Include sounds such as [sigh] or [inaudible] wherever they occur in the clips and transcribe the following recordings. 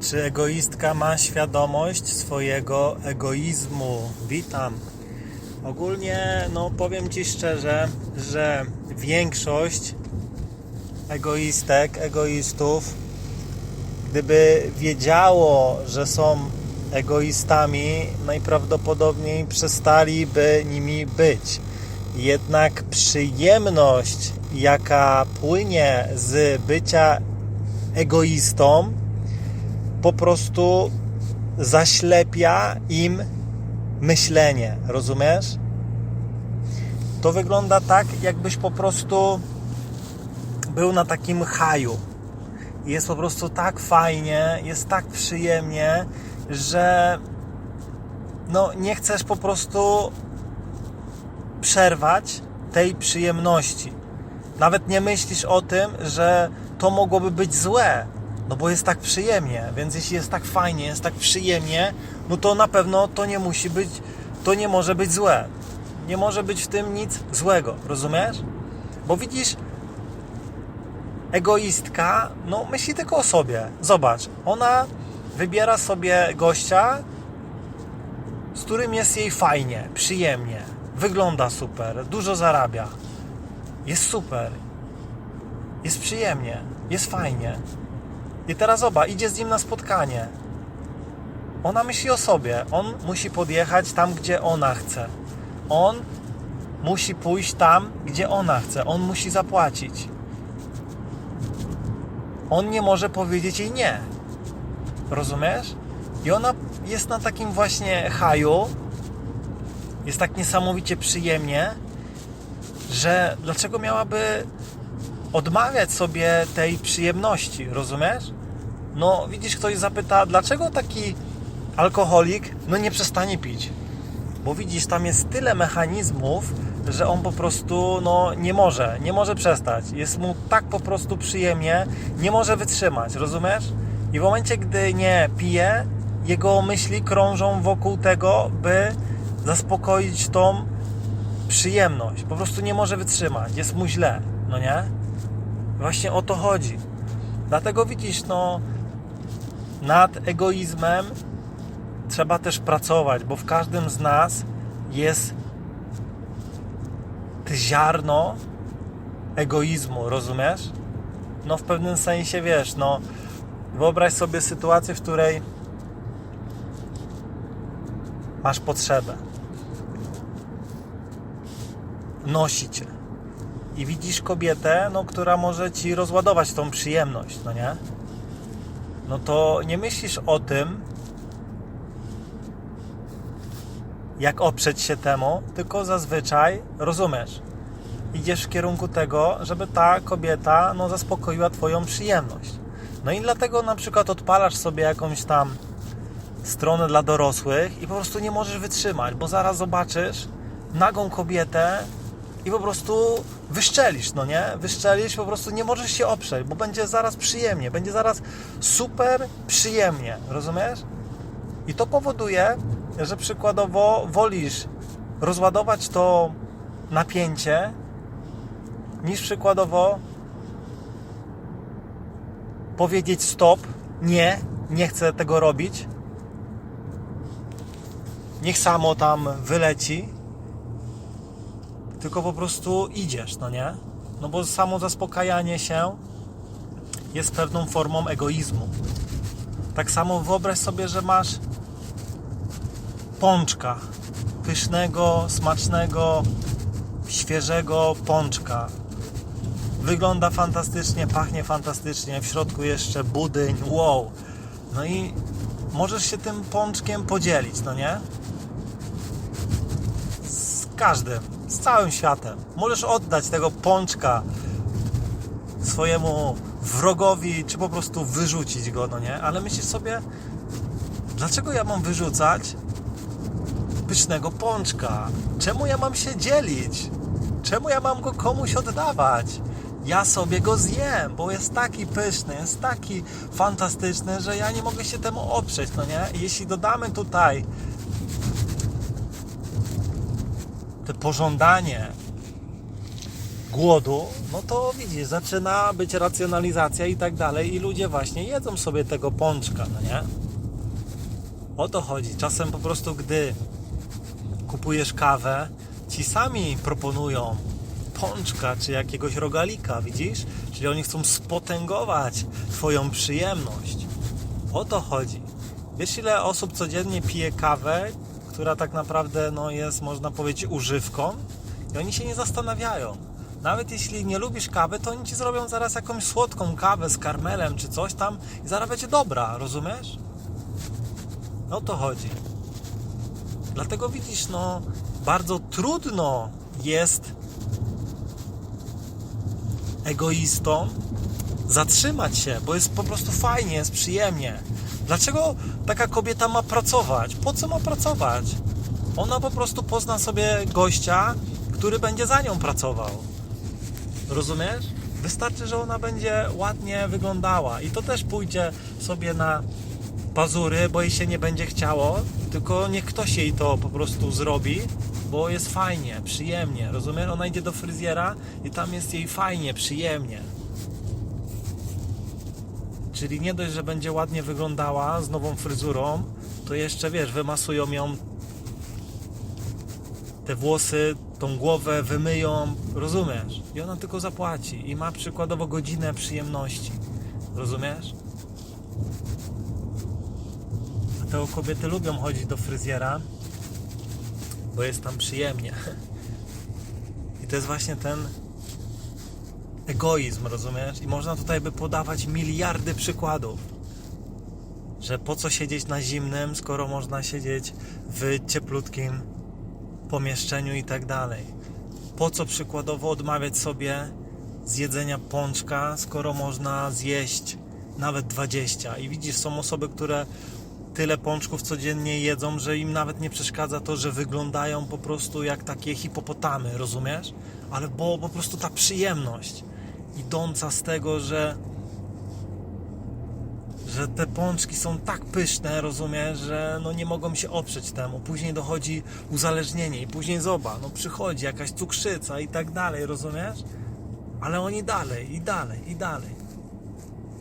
Czy egoistka ma świadomość swojego egoizmu? Witam. Ogólnie, no powiem Ci szczerze, że większość egoistek, egoistów, gdyby wiedziało, że są egoistami, najprawdopodobniej przestaliby nimi być. Jednak przyjemność, jaka płynie z bycia egoistą, po prostu zaślepia im myślenie, rozumiesz? To wygląda tak, jakbyś po prostu był na takim haju. Jest po prostu tak fajnie, jest tak przyjemnie, że no nie chcesz po prostu przerwać tej przyjemności. Nawet nie myślisz o tym, że to mogłoby być złe, no bo jest tak przyjemnie, więc jeśli jest tak fajnie, jest tak przyjemnie, no to na pewno to nie musi być, to nie może być złe. Nie może być w tym nic złego, rozumiesz? Bo widzisz, egoistka, no myśli tylko o sobie. Zobacz, ona wybiera sobie gościa, z którym jest jej fajnie, przyjemnie, wygląda super, dużo zarabia, jest super, jest przyjemnie, jest fajnie. I teraz zobacz, idzie z nim na spotkanie. Ona myśli o sobie. On musi podjechać tam, gdzie ona chce. On musi pójść tam, gdzie ona chce. On musi zapłacić. On nie może powiedzieć jej nie. Rozumiesz? I ona jest na takim właśnie haju. Jest tak niesamowicie przyjemnie, że dlaczego miałaby odmawiać sobie tej przyjemności, rozumiesz? No, widzisz, ktoś zapyta, dlaczego taki alkoholik no nie przestanie pić? Bo widzisz, tam jest tyle mechanizmów, że on po prostu no, nie może, nie może przestać. Jest mu tak po prostu przyjemnie, nie może wytrzymać, rozumiesz? I w momencie, gdy nie pije, jego myśli krążą wokół tego, by zaspokoić tą przyjemność. Po prostu nie może wytrzymać, jest mu źle, no nie? Właśnie o to chodzi. Dlatego widzisz, no, nad egoizmem trzeba też pracować, bo w każdym z nas jest ziarno egoizmu, rozumiesz? No, w pewnym sensie wiesz, no, wyobraź sobie sytuację, w której masz potrzebę. Nosi cię i widzisz kobietę, no, która może ci rozładować tą przyjemność, no nie? No to nie myślisz o tym, jak oprzeć się temu, tylko zazwyczaj rozumiesz. Idziesz w kierunku tego, żeby ta kobieta no, zaspokoiła Twoją przyjemność. No i dlatego na przykład odpalasz sobie jakąś tam stronę dla dorosłych i po prostu nie możesz wytrzymać, bo zaraz zobaczysz nagą kobietę i po prostu wyszczelisz, no nie? Wyszczelisz, po prostu nie możesz się oprzeć, bo będzie zaraz przyjemnie, będzie zaraz super przyjemnie, rozumiesz? I to powoduje, że przykładowo wolisz rozładować to napięcie, niż przykładowo powiedzieć stop, nie, nie chcę tego robić, niech samo tam wyleci, tylko po prostu idziesz, no nie? No bo samo zaspokajanie się jest pewną formą egoizmu. Tak samo wyobraź sobie, że masz pączka, pysznego, smacznego, świeżego pączka. Wygląda fantastycznie, pachnie fantastycznie, w środku jeszcze budyń, wow. No i możesz się tym pączkiem podzielić, no nie? Z każdym, z całym światem. Możesz oddać tego pączka swojemu wrogowi, czy po prostu wyrzucić go, no nie? Ale myślisz sobie, dlaczego ja mam wyrzucać pysznego pączka? Czemu ja mam się dzielić? Czemu ja mam go komuś oddawać? Ja sobie go zjem, bo jest taki pyszny, jest taki fantastyczny, że ja nie mogę się temu oprzeć, no nie? Jeśli dodamy tutaj te pożądanie głodu, no to widzisz, zaczyna być racjonalizacja i tak dalej i ludzie właśnie jedzą sobie tego pączka, no nie? O to chodzi. Czasem po prostu, gdy kupujesz kawę, ci sami proponują pączka czy jakiegoś rogalika, widzisz? Czyli oni chcą spotęgować Twoją przyjemność. O to chodzi. Wiesz, ile osób codziennie pije kawę, która tak naprawdę no, jest, można powiedzieć, używką, i oni się nie zastanawiają. Nawet jeśli nie lubisz kawy, to oni ci zrobią zaraz jakąś słodką kawę z karmelem czy coś tam i zaraz będzie dobra, rozumiesz? O to chodzi. Dlatego widzisz, no, bardzo trudno jest egoistą zatrzymać się, bo jest po prostu fajnie, jest przyjemnie. Dlaczego taka kobieta ma pracować? Po co ma pracować? Ona po prostu pozna sobie gościa, który będzie za nią pracował. Rozumiesz? Wystarczy, że ona będzie ładnie wyglądała i to też pójdzie sobie na pazury, bo jej się nie będzie chciało, tylko niech ktoś jej to po prostu zrobi, bo jest fajnie, przyjemnie. Rozumiesz? Ona idzie do fryzjera i tam jest jej fajnie, przyjemnie. Czyli nie dość, że będzie ładnie wyglądała z nową fryzurą, to jeszcze wiesz, wymasują ją te włosy, tą głowę wymyją, rozumiesz? I ona tylko zapłaci i ma przykładowo godzinę przyjemności. Rozumiesz? Dlatego kobiety lubią chodzić do fryzjera, bo jest tam przyjemnie. [laughs] I to jest właśnie ten egoizm, rozumiesz? I można tutaj by podawać miliardy przykładów. Że po co siedzieć na zimnym, skoro można siedzieć w cieplutkim pomieszczeniu i tak dalej. Po co przykładowo odmawiać sobie zjedzenia pączka, skoro można zjeść nawet 20. I widzisz, są osoby, które tyle pączków codziennie jedzą, że im nawet nie przeszkadza to, że wyglądają po prostu jak takie hipopotamy, rozumiesz? Ale bo po prostu ta przyjemność idąca z tego, że że te pączki są tak pyszne, rozumiesz, że no nie mogą się oprzeć temu. Później dochodzi uzależnienie i później zoba, no przychodzi jakaś cukrzyca i tak dalej, rozumiesz? Ale oni dalej i dalej i dalej.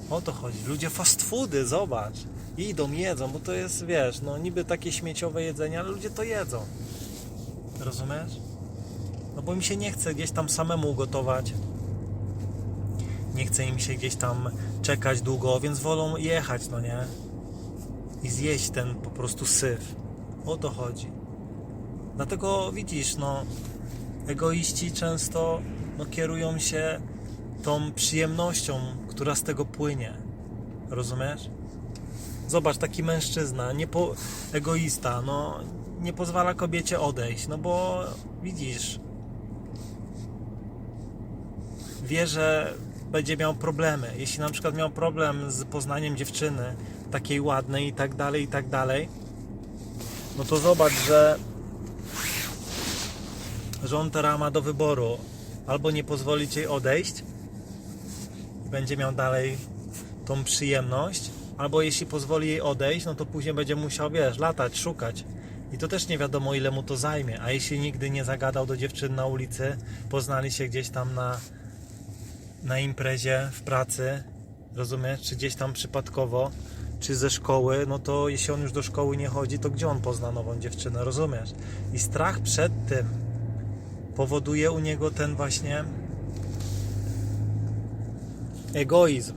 O to chodzi. Ludzie fast foody, zobacz. Idą, jedzą, bo to jest, wiesz, no niby takie śmieciowe jedzenie, ale ludzie to jedzą. Rozumiesz? No bo im się nie chce gdzieś tam samemu gotować. Nie chce im się gdzieś tam czekać długo, więc wolą jechać, no nie? I zjeść ten po prostu syf. O to chodzi. Dlatego widzisz, no, egoiści często no, kierują się tą przyjemnością, która z tego płynie. Rozumiesz? Zobacz, taki mężczyzna, nie po, egoista, no, nie pozwala kobiecie odejść, no bo widzisz, wie, że będzie miał problemy. Jeśli na przykład miał problem z poznaniem dziewczyny takiej ładnej i tak dalej, i tak dalej, no to zobacz, że że on teraz ma do wyboru albo nie pozwolić jej odejść i będzie miał dalej tą przyjemność, albo jeśli pozwoli jej odejść, no to później będzie musiał, wiesz, latać, szukać. I to też nie wiadomo, ile mu to zajmie. A jeśli nigdy nie zagadał do dziewczyn na ulicy, poznali się gdzieś tam na, na imprezie, w pracy, rozumiesz, czy gdzieś tam przypadkowo, czy ze szkoły, no to jeśli on już do szkoły nie chodzi, to gdzie on pozna nową dziewczynę, rozumiesz? I strach przed tym powoduje u niego ten właśnie egoizm.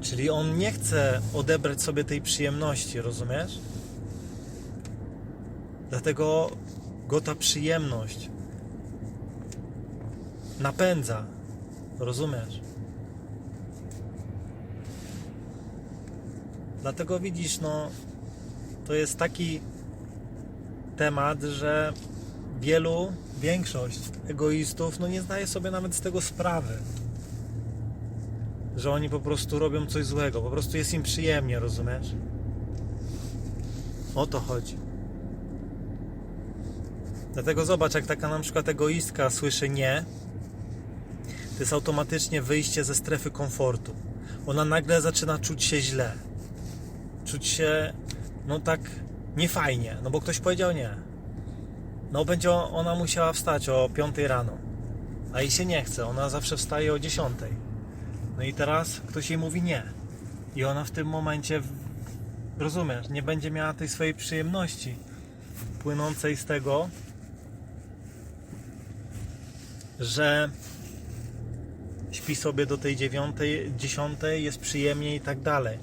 Czyli on nie chce odebrać sobie tej przyjemności, rozumiesz? Dlatego go ta przyjemność napędza. Rozumiesz? Dlatego widzisz, no, to jest taki temat, że wielu, większość egoistów, no nie zdaje sobie nawet z tego sprawy. Że oni po prostu robią coś złego, po prostu jest im przyjemnie, rozumiesz? O to chodzi. Dlatego zobacz, jak taka na przykład egoistka słyszy nie, to jest automatycznie wyjście ze strefy komfortu. Ona nagle zaczyna czuć się źle. Czuć się, no tak, niefajnie, no bo ktoś powiedział nie. No będzie ona musiała wstać o 5 rano. a jej się nie chce. Ona zawsze wstaje o 10. No i teraz ktoś jej mówi nie. I ona w tym momencie, rozumiesz, nie będzie miała tej swojej przyjemności płynącej z tego, że śpi sobie do tej dziewiątej, dziesiątej, jest przyjemnie i tak dalej.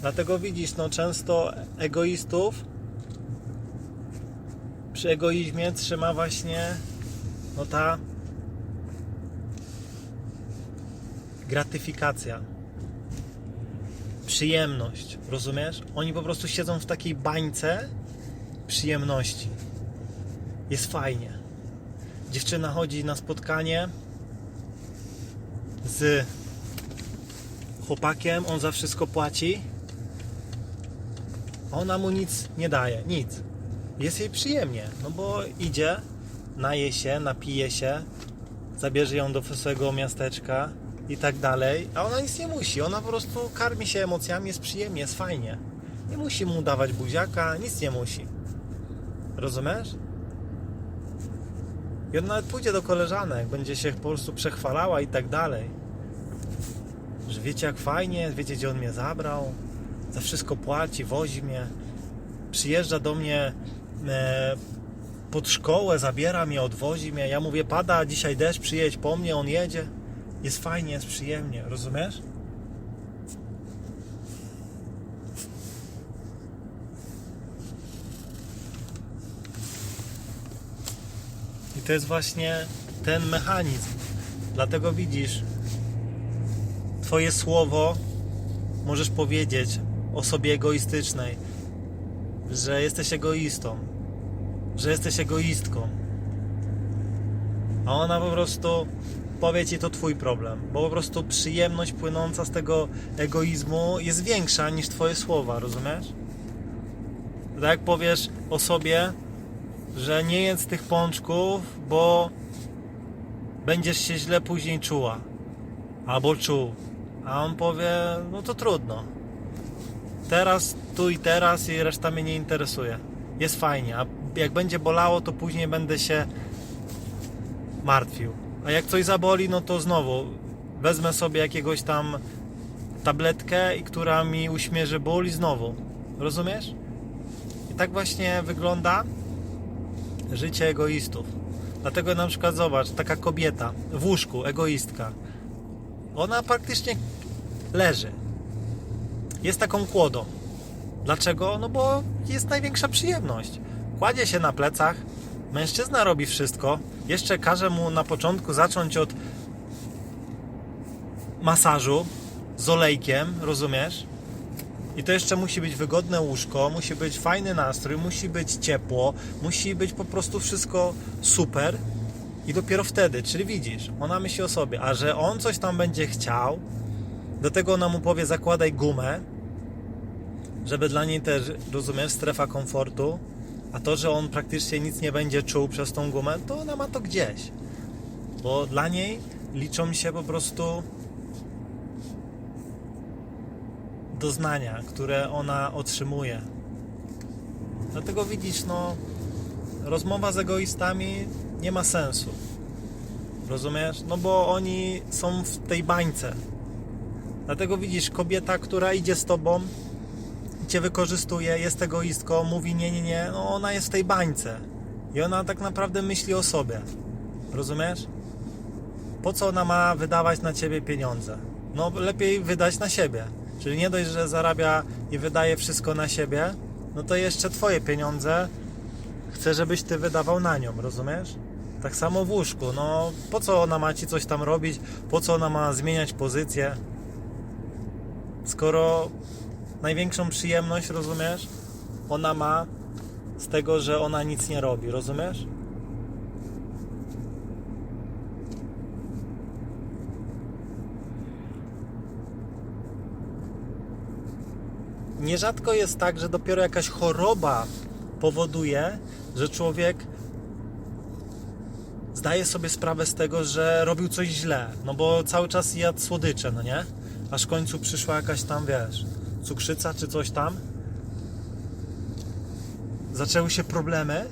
Dlatego widzisz, no często egoistów przy egoizmie trzyma właśnie no ta gratyfikacja, przyjemność, rozumiesz? Oni po prostu siedzą w takiej bańce przyjemności. Jest fajnie. Dziewczyna chodzi na spotkanie z chłopakiem, on za wszystko płaci. Ona mu nic nie daje, nic. Jest jej przyjemnie, no bo idzie, naje się, napije się, zabierze ją do swojego miasteczka i tak dalej, a ona nic nie musi. Ona po prostu karmi się emocjami, jest przyjemnie, jest fajnie. Nie musi mu dawać buziaka, nic nie musi. Rozumiesz? I nawet pójdzie do koleżanek, będzie się po prostu przechwalała i tak dalej. Że wiecie jak fajnie, wiecie gdzie on mnie zabrał, za wszystko płaci, wozi mnie, przyjeżdża do mnie e, pod szkołę, zabiera mnie, odwozi mnie. Ja mówię, pada dzisiaj deszcz, przyjedź po mnie, on jedzie. Jest fajnie, jest przyjemnie, rozumiesz? I to jest właśnie ten mechanizm. Dlatego widzisz, Twoje słowo możesz powiedzieć osobie egoistycznej, że jesteś egoistą, że jesteś egoistką. A ona po prostu powie ci to twój problem, bo po prostu przyjemność płynąca z tego egoizmu jest większa niż twoje słowa, rozumiesz? Tak jak powiesz osobie, że nie jedz tych pączków, bo będziesz się źle później czuła. Albo czuł. A on powie, no to trudno. Teraz, tu i teraz i reszta mnie nie interesuje. Jest fajnie, a jak będzie bolało, to później będę się martwił. A jak coś zaboli, no to znowu wezmę sobie jakiegoś tam tabletkę, która mi uśmierzy ból i znowu. Rozumiesz? I tak właśnie wygląda życie egoistów. Dlatego na przykład zobacz, taka kobieta w łóżku, egoistka. Ona praktycznie leży. Jest taką kłodą. Dlaczego? No bo jest największa przyjemność. Kładzie się na plecach, mężczyzna robi wszystko, jeszcze każe mu na początku zacząć od masażu z olejkiem, rozumiesz? I to jeszcze musi być wygodne łóżko, musi być fajny nastrój, musi być ciepło, musi być po prostu wszystko super. I dopiero wtedy, czyli widzisz, ona myśli o sobie, a że on coś tam będzie chciał, do tego ona mu powie zakładaj gumę, żeby dla niej też, rozumiesz, strefa komfortu, a to, że on praktycznie nic nie będzie czuł przez tą gumę, to ona ma to gdzieś. Bo dla niej liczą się po prostu doznania, które ona otrzymuje. Dlatego widzisz, no, rozmowa z egoistami nie ma sensu. Rozumiesz? No bo oni są w tej bańce. Dlatego widzisz, kobieta, która idzie z tobą cię wykorzystuje, jest egoistką, mówi nie, nie, nie, no ona jest w tej bańce. I ona tak naprawdę myśli o sobie. Rozumiesz? Po co ona ma wydawać na ciebie pieniądze? No lepiej wydać na siebie. Czyli nie dość, że zarabia i wydaje wszystko na siebie, no to jeszcze twoje pieniądze chce, żebyś ty wydawał na nią, rozumiesz? Tak samo w łóżku, no po co ona ma ci coś tam robić, po co ona ma zmieniać pozycję, skoro największą przyjemność, rozumiesz, ona ma z tego, że ona nic nie robi, rozumiesz? Nierzadko jest tak, że dopiero jakaś choroba powoduje, że człowiek zdaje sobie sprawę z tego, że robił coś źle, no bo cały czas jadł słodycze, no nie? Aż w końcu przyszła jakaś tam, wiesz, cukrzyca czy coś tam. Zaczęły się problemy,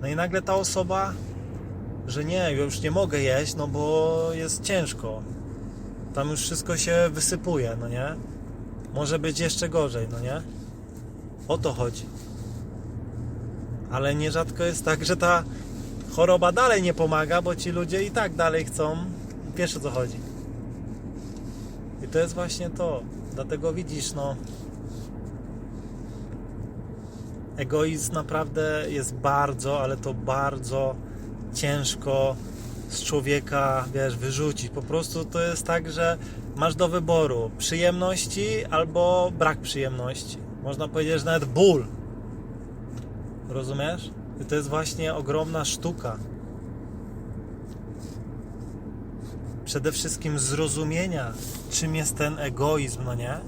no i nagle ta osoba że nie, już nie mogę jeść, no bo jest ciężko. Tam już wszystko się wysypuje, no nie? Może być jeszcze gorzej, no nie? O to chodzi. Ale nierzadko jest tak, że ta choroba dalej nie pomaga, bo ci ludzie i tak dalej chcą. Wiesz o co chodzi. I to jest właśnie to. Dlatego widzisz, no. Egoizm naprawdę jest bardzo, ale to bardzo ciężko z człowieka, wiesz, wyrzucić. Po prostu to jest tak, że masz do wyboru przyjemności albo brak przyjemności. Można powiedzieć, że nawet ból. Rozumiesz? I to jest właśnie ogromna sztuka. Przede wszystkim zrozumienia, czym jest ten egoizm, no nie?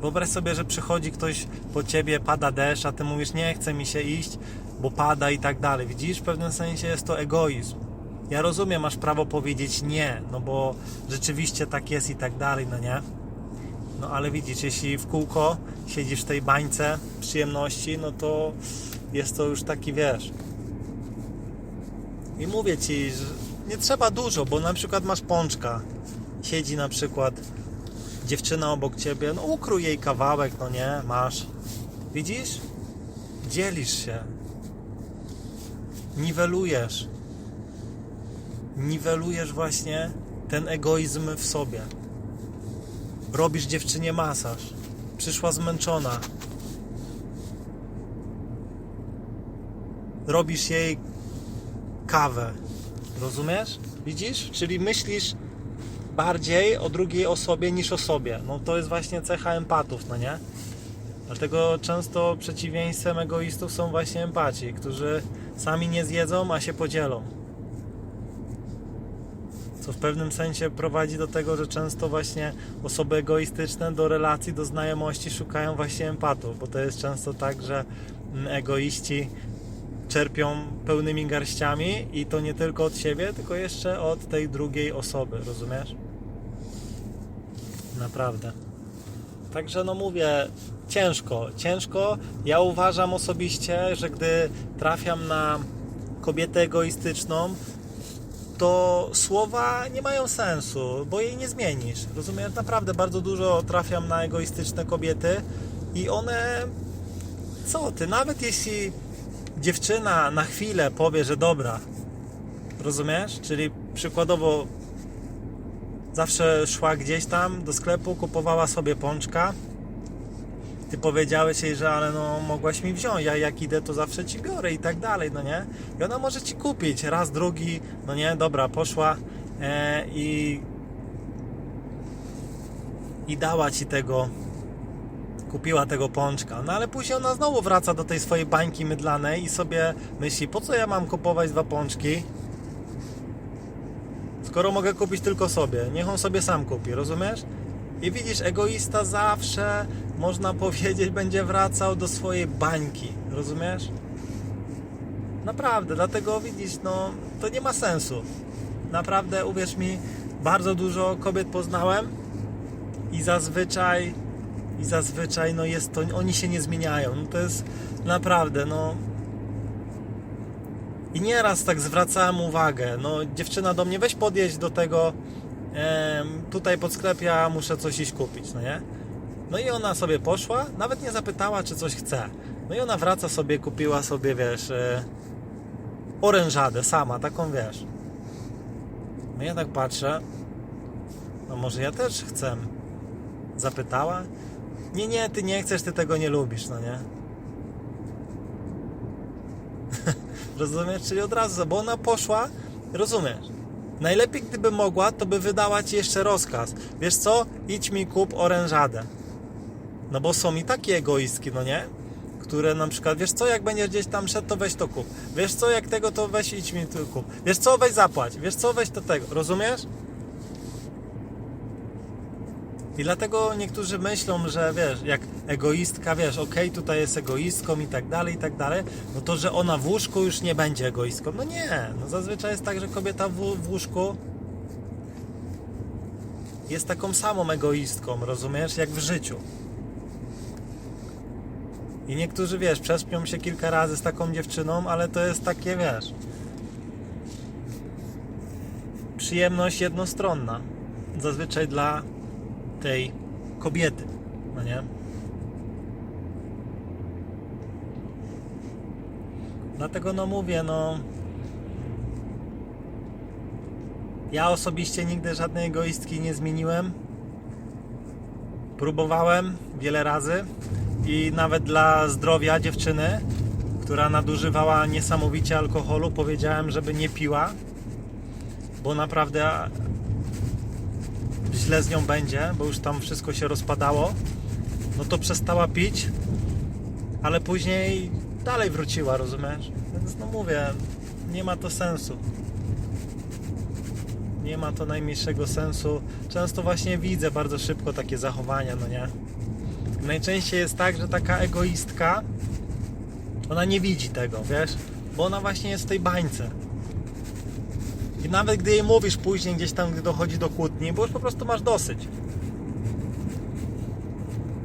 Wyobraź sobie, że przychodzi ktoś po ciebie, pada deszcz, a ty mówisz, nie chce mi się iść, bo pada i tak dalej. Widzisz, w pewnym sensie jest to egoizm. Ja rozumiem, masz prawo powiedzieć nie, no bo rzeczywiście tak jest i tak dalej, no nie? No ale widzisz, jeśli w kółko siedzisz w tej bańce przyjemności, no to jest to już taki, wiesz. I mówię ci, że nie trzeba dużo, bo na przykład masz pączka, siedzi na przykład dziewczyna obok ciebie, no ukrój jej kawałek, no nie, masz. Widzisz? Dzielisz się. Niwelujesz. Niwelujesz właśnie ten egoizm w sobie. Robisz dziewczynie masaż. Przyszła zmęczona. Robisz jej kawę. Rozumiesz? Widzisz? Czyli myślisz bardziej o drugiej osobie niż o sobie. No to jest właśnie cecha empatów, no nie? Dlatego często przeciwieństwem egoistów są właśnie empaci, którzy sami nie zjedzą, a się podzielą. Co w pewnym sensie prowadzi do tego, że często właśnie osoby egoistyczne do relacji, do znajomości szukają właśnie empatów, bo to jest często tak, że mm, egoiści czerpią pełnymi garściami i to nie tylko od siebie, tylko jeszcze od tej drugiej osoby, rozumiesz? Naprawdę. Także no mówię, ciężko, ciężko. Ja uważam osobiście, że gdy trafiam na kobietę egoistyczną, to słowa nie mają sensu, bo jej nie zmienisz. Rozumiesz? Naprawdę bardzo dużo trafiam na egoistyczne kobiety i one co ty, nawet jeśli dziewczyna na chwilę powie, że dobra, rozumiesz? Czyli przykładowo zawsze szła gdzieś tam do sklepu, kupowała sobie pączka. Ty powiedziałeś jej, że ale no mogłaś mi wziąć, ja jak idę to zawsze ci biorę i tak dalej, no nie? I ona może ci kupić raz, drugi, no nie, dobra, poszła e, i i dała ci tego kupiła tego pączka, no ale później ona znowu wraca do tej swojej bańki mydlanej i sobie myśli, po co ja mam kupować dwa pączki, skoro mogę kupić tylko sobie, niech on sobie sam kupi, rozumiesz? I widzisz, egoista zawsze, można powiedzieć, będzie wracał do swojej bańki, rozumiesz? Naprawdę, dlatego widzisz, no to nie ma sensu. Naprawdę, uwierz mi, bardzo dużo kobiet poznałem i zazwyczaj i zazwyczaj no jest to, oni się nie zmieniają. No to jest naprawdę, no i nieraz tak zwracałem uwagę, no dziewczyna do mnie, weź podjeść do tego tutaj pod sklepie, ja muszę coś iść kupić, no nie? No i ona sobie poszła, nawet nie zapytała, czy coś chce. No i ona wraca sobie, kupiła sobie, wiesz, e, orężadę sama, taką, wiesz. No ja tak patrzę, no może ja też chcę. Zapytała? Nie, nie, ty nie chcesz, ty tego nie lubisz, no nie? [laughs] Rozumiesz? Czyli od razu, bo ona poszła, rozumiesz? Najlepiej gdyby mogła, to by wydała ci jeszcze rozkaz. Wiesz co? Idź mi kup orężadę. No bo są i takie egoistki, no nie? Które na przykład, wiesz co, jak będziesz gdzieś tam szedł, to weź to kup. Wiesz co, jak tego, to weź idź mi tu kup. Wiesz co, weź zapłać. Wiesz co, weź to tego. Rozumiesz? I dlatego niektórzy myślą, że wiesz, jak egoistka, wiesz, okej, tutaj jest egoistką i tak dalej, i tak dalej, no to, że ona w łóżku już nie będzie egoistką. No nie, no zazwyczaj jest tak, że kobieta w, w łóżku jest taką samą egoistką, rozumiesz, jak w życiu. I niektórzy, wiesz, przespią się kilka razy z taką dziewczyną, ale to jest takie, wiesz, przyjemność jednostronna. Zazwyczaj dla tej kobiety, no nie? Dlatego no mówię, no ja osobiście nigdy żadnej egoistki nie zmieniłem. Próbowałem wiele razy i nawet dla zdrowia dziewczyny, która nadużywała niesamowicie alkoholu, powiedziałem, żeby nie piła, bo naprawdę źle z nią będzie, bo już tam wszystko się rozpadało. No to przestała pić, ale później dalej wróciła, rozumiesz? Więc no mówię, nie ma to sensu. Nie ma to najmniejszego sensu. Często właśnie widzę bardzo szybko takie zachowania, no nie? Najczęściej jest tak, że taka egoistka ona nie widzi tego, wiesz? Bo ona właśnie jest w tej bańce. Nawet gdy jej mówisz później, gdzieś tam, gdy dochodzi do kłótni, bo już po prostu masz dosyć.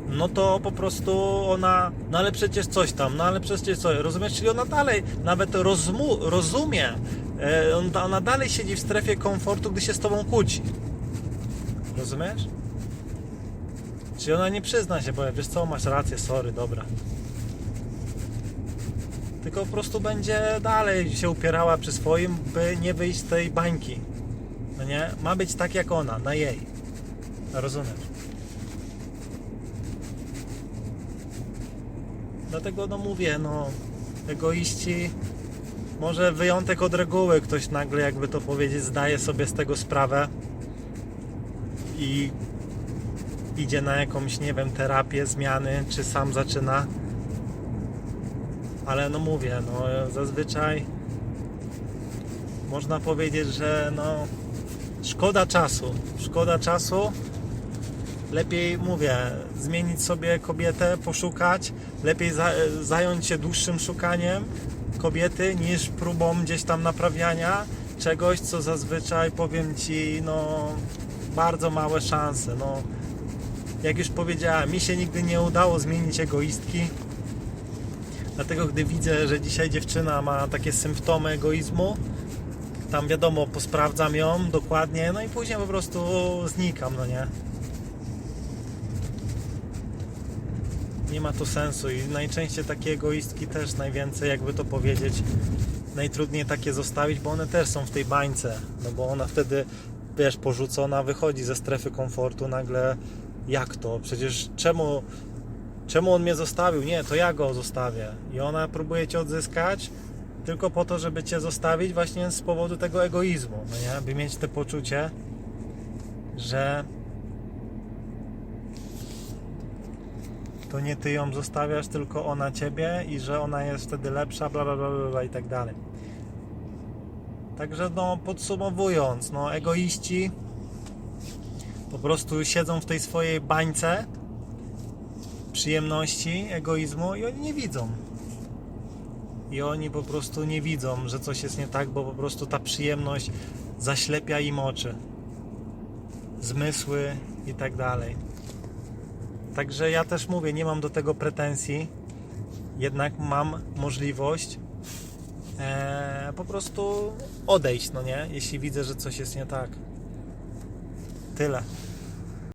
No to po prostu ona, no ale przecież coś tam, no ale przecież coś, rozumiesz? Czyli ona dalej nawet rozmu, rozumie, e, on- ona dalej siedzi w strefie komfortu, gdy się z tobą kłóci. Rozumiesz? Czyli ona nie przyzna się, bo wiesz co, masz rację, sorry, dobra. Tylko po prostu będzie dalej się upierała przy swoim, by nie wyjść z tej bańki. No nie? Ma być tak jak ona, na jej. Rozumiesz? Dlatego no mówię, no egoiści może wyjątek od reguły ktoś nagle jakby to powiedzieć zdaje sobie z tego sprawę i idzie na jakąś nie wiem terapię, zmiany, czy sam zaczyna ale no mówię, no zazwyczaj można powiedzieć, że no szkoda czasu, szkoda czasu. Lepiej mówię, zmienić sobie kobietę, poszukać, lepiej za, zająć się dłuższym szukaniem kobiety niż próbą gdzieś tam naprawiania czegoś, co zazwyczaj powiem Ci, no bardzo małe szanse, no. Jak już powiedziałem, mi się nigdy nie udało zmienić egoistki, Dlatego gdy widzę, że dzisiaj dziewczyna ma takie symptomy egoizmu, tam wiadomo, posprawdzam ją dokładnie, no i później po prostu znikam, no nie. Nie ma to sensu i najczęściej takie egoistki też najwięcej, jakby to powiedzieć, najtrudniej takie zostawić, bo one też są w tej bańce, no bo ona wtedy, wiesz, porzucona wychodzi ze strefy komfortu, nagle jak to? Przecież czemu czemu on mnie zostawił? Nie, to ja go zostawię. I ona próbuje cię odzyskać tylko po to, żeby cię zostawić właśnie z powodu tego egoizmu, no nie? By mieć te poczucie, że to nie ty ją zostawiasz, tylko ona ciebie i że ona jest wtedy lepsza, bla bla bla, bla, i tak dalej. Także no podsumowując, no egoiści po prostu siedzą w tej swojej bańce przyjemności, egoizmu i oni nie widzą. I oni po prostu nie widzą, że coś jest nie tak, bo po prostu ta przyjemność zaślepia im oczy, zmysły i tak dalej. Także ja też mówię, nie mam do tego pretensji, jednak mam możliwość e, po prostu odejść, no nie? Jeśli widzę, że coś jest nie tak. Tyle.